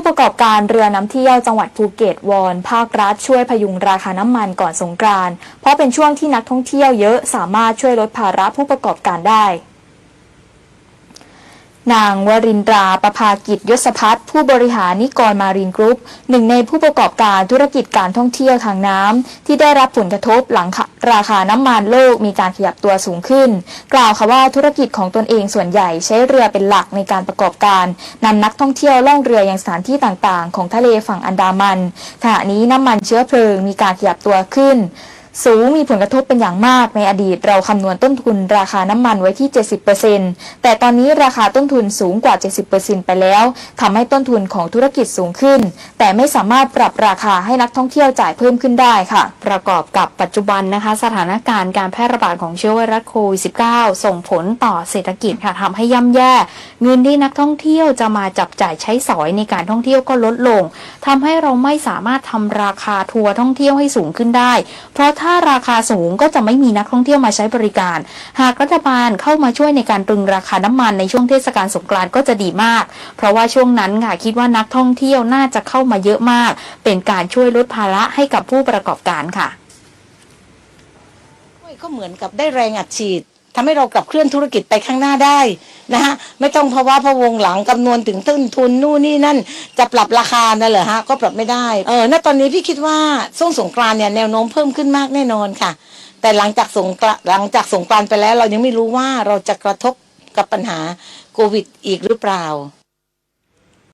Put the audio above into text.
ผู้ประกอบการเรือน้ำเที่ยวจังหวัดภูเก็ตวอนภาครัฐช่วยพยุงราคาน้ำมันก่อนสงกรานต์เพราะเป็นช่วงที่นักท่องเที่ยวเยอะสามารถช่วยลดภาระผู้ประกอบการได้ นางวรินทราประภากิจยศพัฒน์ผู้บริหารนิกรมารีนกรุ๊ปหนึ่งในผู้ประกอบการธุรกิจการท่องเที่ยวทางน้ำที่ได้รับผลกระทบหลังราคาน้ำมันโลกมีการขยับตัวสูงขึ้น กล่าวค่ะว่าธุรกิจของตนเองส่วนใหญ่ใช้เรือเป็นหลักในการประกอบการนำนักท่องเที่ยวล่องเรือยังสถานที่ต่างๆ ของทะเลฝั่งอันดามันขณะนี้น้ำมันเชื้อเพลิงมีการขยับตัวขึ้น สูงมีผลกระทบเป็นอย่างมากในอดีตเราคำนวณต้นทุนราคาน้ำมันไว้ที่ 70%แต่ตอนนี้ราคาต้นทุนสูงกว่า 70%ไปแล้วทำให้ต้นทุนของธุรกิจสูงขึ้น แต่ไม่สามารถปรับราคาให้นักท่องเที่ยวจ่ายเพิ่มขึ้นได้ค่ะ ประกอบกับปัจจุบันนะคะ สถานการณ์การแพร่ระบาดของเชื้อไวรัสโควิด -19 ส่งผลต่อเศรษฐกิจค่ะทำให้ย่ำแย่ เงินที่นักท่องเที่ยวจะมาจับจ่ายใช้สอยในการท่องเที่ยวก็ลดลงทำให้เราไม่สามารถทำราคาทัวร์ท่องเที่ยวให้สูงขึ้นได้ เพราะถ้าาราคาสูงก็จะไม่มีนักท่องเที่ยวมาใช้บริการ หากรัฐบาลเข้ามาช่วยในการตรึงราคาน้ำมันในช่วงเทศกาลสงกรานต์ก็จะดีมาก เพราะว่าช่วงนั้นค่ะคิดว่านักท่องเที่ยวน่าจะเข้ามาเยอะมาก เป็นการช่วยลดภาระให้กับผู้ประกอบการค่ะก็เหมือนกับได้แรงอัดฉีด ทำให้เรากลับเคลื่อนธุรกิจไปข้างหน้าได้นะฮะไม่ต้องภาวะพะวงหลังคำนวนถึงต้นทุนนู่นนี่นั่น จะปรับราคานั่นเหรอฮะก็ปรับไม่ได้เออณตอนนี้พี่คิดว่าช่วงสงกรานเนี่ยแนวโน้มเพิ่มขึ้นมากแน่นอนค่ะ แต่หลังจากสงกรานหลังจากสงกรานไปแล้ว เรายังไม่รู้ว่าเราจะกระทบกับปัญหาโควิดอีกหรือเปล่า